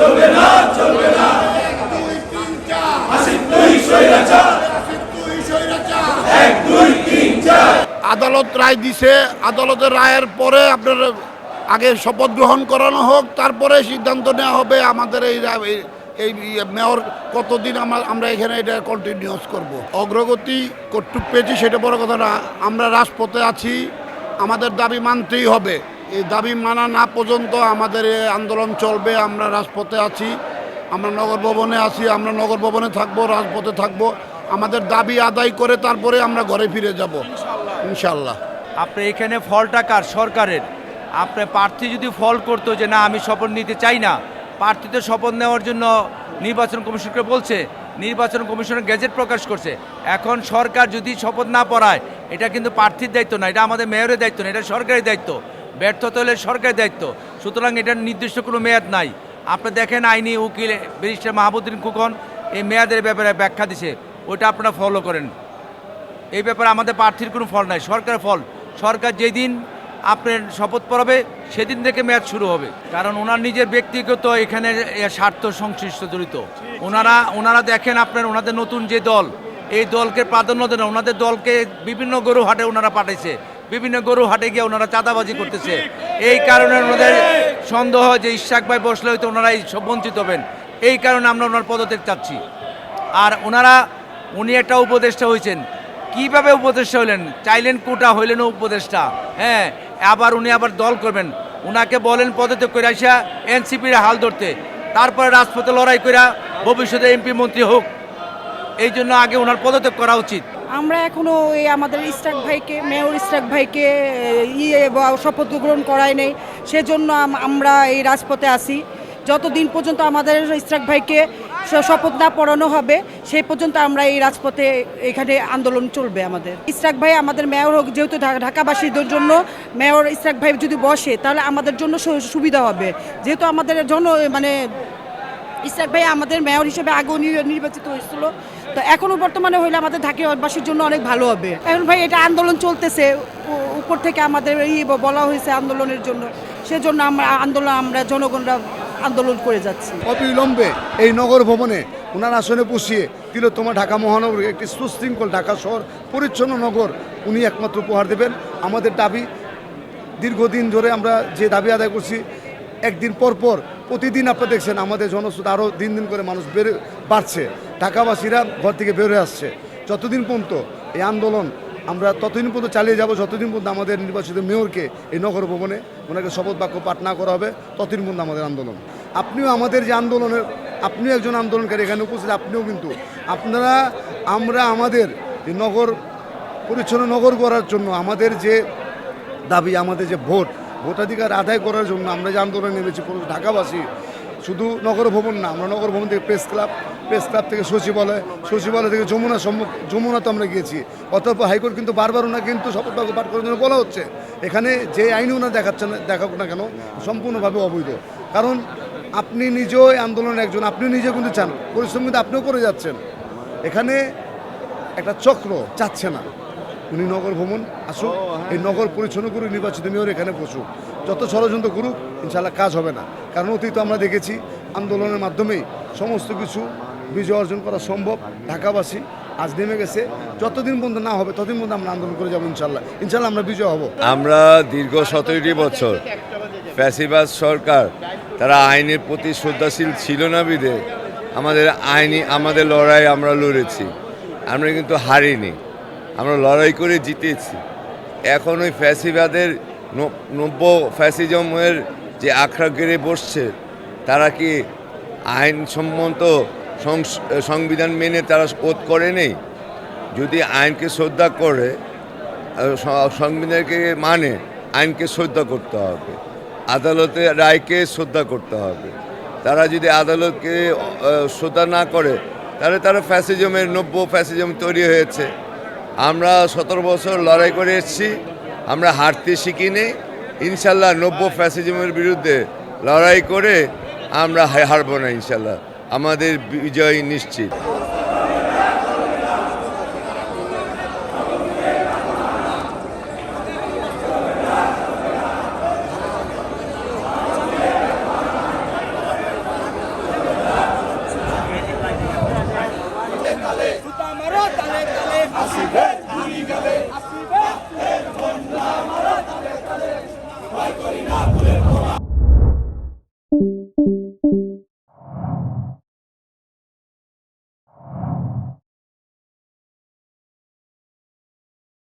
চলবে না চলবে না। তুই স্বৈরাচার। তুই স্বৈরাচার। এক দুই তিন চার। আদালত রায় দিছে। আদালতের রায়ের পরে আপনার আগে শপথ গ্রহণ করানো হোক তারপরে সিদ্ধান্ত নেওয়া হবে আমাদের এই এই- এই মেয়র কতদিন আমরা আমরা এখানে এটা কন্টিনিউস করব। অগ্রগতি কর্তৃক পেয়েছি সেটা বড় কথা না। আমরা রাজপথে আছি। আমাদের দাবি মানতেই হবে। এই দাবি মানা না পর্যন্ত আমাদের আন্দোলন চলবে আমরা রাজপথে আছি আমরা নগর ভবনে আছি আমরা নগর ভবনে থাকব রাজপথে থাকব। আমাদের দাবি আদায় করে তারপরে আমরা ঘরে ফিরে যাব ইনশাল্লাহ আপনি এখানে ফলটা কার? সরকারের। আপনি প্রার্থী যদি ফল করতো যে না আমি শপথ নিতে চাই না প্রার্থী তো শপথ নেওয়ার জন্য নির্বাচন কমিশনকে বলছে নির্বাচন কমিশনের গেজেট প্রকাশ করছে। এখন সরকার যদি শপথ না পড়ায় এটা কিন্তু প্রার্থীর দায়িত্ব না এটা আমাদের মেয়রের দায়িত্ব না এটা সরকারের দায়িত্ব। ব্যর্থতা হলে সরকারের দায়িত্ব। সুতরাং এটার নির্দিষ্ট কোনো মেয়াদ নাই। আপনি দেখেন আইনি উকিল ব্যারিস্টার মাহবুদ্দিন খুকন এই মেয়াদের ব্যাপারে ব্যাখ্যা দিছে। ওটা আপনারা ফলো করেন। এই ব্যাপারে আমাদের প্রার্থীর কোনো ফল নাই, সরকারের ফল। সরকার যেদিন আপনার শপথ পড়াবে, সেদিন থেকে মেয়াদ শুরু হবে। কারণ ওনার নিজের ব্যক্তিগত এখানে স্বার্থ সংশ্লিষ্ট জড়িত। ওনারা ওনারা দেখেন আপনার ওনাদের নতুন যে দল, এই দলকে প্রাধান্য দেন ওনাদের দলকে বিভিন্ন গরু হাটে ওনারা পাঠাইছে। বিভিন্ন গরু হাটে গিয়ে ওনারা চাঁদাবাজি করতেছে। এই কারণে ওনাদের সন্দেহ যে ইশাক ভাই বসলে হয়তো ওনারা বঞ্চিত হবেন। এই কারণে আমরা ওনার পদত্যাগ চাচ্ছি। আর ওনারা, উনি একটা উপদেষ্টা হয়েছেন। কীভাবে উপদেষ্টা হইলেন চাইলেন কোটা হইলেন উপদেষ্টা। হ্যাঁ আবার উনি আবার দল করবেন। উনাকে বলেন পদত্যাগ করে আসা এনসিপির হাল ধরতে। তারপরে রাজপথে লড়াই করে ভবিষ্যতে এমপি মন্ত্রী হোক। এই জন্য আগে ওনার পদত্যাগ করা উচিত। আমরা এখনও এই আমাদের ইস্টাক ভাইকে, মেয়র ইস্টাক ভাইকে ইয়ে শপথ গ্রহণ করাই নেই। সেজন্য আম- আমরা এই রাজপথে আসি যতদিন পর্যন্ত আমাদের ইস্টাক ভাইকে শপথ না পড়ানো হবে, সেই পর্যন্ত আমরা এই রাজপথে এখানে আন্দোলন চলবে আমাদের। ইস্টাক ভাই আমাদের মেয়র হোক, যেহেতু ঢাকাবাসীদের জন্য মেয়র ইস্টাক ভাই যদি বসে, তাহলে আমাদের জন্য সুবিধা হবে। যেহেতু আমাদের জন্য মানে ইসরাক ভাই আমাদের মেয়র হিসেবে আগেও নির্বাচিত হয়েছিল তো এখনও বর্তমানে হইলে আমাদের ঢাকাবাসীর জন্য অনেক ভালো হবে। এখন ভাই এটা আন্দোলন চলতেছে উপর থেকে আমাদের এই বলা হয়েছে আন্দোলনের জন্য। সেজন্য আমরা, আন্দোলন আমরা, জনগণরা আন্দোলন করে যাচ্ছি। অবিলম্বে এই নগর ভবনে ওনার আসনে বসিয়ে তিলোত্তমা ঢাকা মহানগরকে একটি সুশৃঙ্খল ঢাকা শহর, পরিচ্ছন্ন নগর উনি একমাত্র উপহার দেবেন। আমাদের দাবি, দীর্ঘদিন ধরে আমরা যে দাবি আদায় করছি, একদিন পর পর প্রতিদিন আপনারা দেখছেন আমাদের জনস্রোত আরও দিন দিন করে মানুষ বেড়ে বাড়ছে। ঢাকাবাসীরা ঘর থেকে বের হয়ে আসছে। যতদিন পর্যন্ত এই আন্দোলন, আমরা ততদিন পর্যন্ত চালিয়ে যাব, যতদিন পর্যন্ত আমাদের নির্বাচিত মেয়রকে এই নগর ভবনে ওনাকে শপথ বাক্য পাঠ না করা হবে, ততদিন পর্যন্ত আমাদের আন্দোলন। আপনিও আমাদের যে আন্দোলনের, আপনিও একজন আন্দোলনকারী এখানে উপস্থিত, আপনিও কিন্তু। আপনারা, আমরা আমাদের এই নগর, পরিচ্ছন্ন নগর করার জন্য আমাদের যে দাবি, আমাদের যে ভোট, ভোটাধিকার আদায় করার জন্য আমরা যে আন্দোলন নেমেছি ঢাকাবাসী শুধু নগর ভবন না, আমরা নগর ভবন থেকে প্রেস ক্লাব প্রেস ক্লাব থেকে সচিবালয় সচিবালয় থেকে যমুনা সম্মুখ যমুনাতে আমরা গিয়েছি। অতএব হাইকোর্ট কিন্তু বারবার ওনা কিন্তু শপথ বাক্য পাঠ করার জন্য বলা হচ্ছে। এখানে যে আইন ওনা দেখাচ্ছেন দেখাক না কেন সম্পূর্ণভাবে অবৈধ। কারণ আপনি নিজেও এই আন্দোলনের একজন আপনি নিজে কিন্তু চান পরিশ্রম কিন্তু আপনিও করে যাচ্ছেন। এখানে একটা চক্র চাচ্ছে না। উনি নগর ভ্রমণ আসুক এই নগর পরিচ্ছন্ন করে নির্বাচিত মেয়র এখানে বসুক। যত ষড়যন্ত্র করুক ইনশাল্লাহ কাজ হবে না। কারণ অতীত আমরা দেখেছি আন্দোলনের মাধ্যমেই সমস্ত কিছু বিজয় অর্জন করা সম্ভব, ঢাকাবাসী আজ নেমে গেছে। যতদিন পর্যন্ত না হবে, ততদিন পর্যন্ত আমরা আন্দোলন করে যাব ইনশাল্লাহ। ইনশাল্লাহ আমরা বিজয় হব। আমরা দীর্ঘ সতেরোটি বছর ফ্যাসিবাদ সরকার, তারা আইনের প্রতি শ্রদ্ধাশীল ছিল না বিধে, আমাদের আইনি, আমাদের লড়াই আমরা লড়েছি। আমরা কিন্তু হারিনি, আমরা লড়াই করে জিতেছি। এখন ওই ফ্যাসিবাদের নব্য ফ্যাসিজমের যে আখড়া গেড়ে বসছে, তারা কি আইনসম্মত সংস- সংবিধান মেনে তারা ওত করে নেই। যদি আইনকে শ্রদ্ধা করে সংবিধানকে মানে আইনকে শ্রদ্ধা করতে হবে। আদালতে, রায়কে শ্রদ্ধা করতে হবে। তারা যদি আদালতকে শ্রদ্ধা না করে, তাহলে তারা ফ্যাসিজমের, নব্য ফ্যাসিজম তৈরি হয়েছে। আমরা সতেরো বছর লড়াই করে এসেছি, আমরা হারতে শিখিনি। ইনশাল্লাহ নব্য ফ্যাসিজমের বিরুদ্ধে লড়াই করে আমরা হারবো না ইনশাল্লাহ। আমাদের বিজয় নিশ্চিত।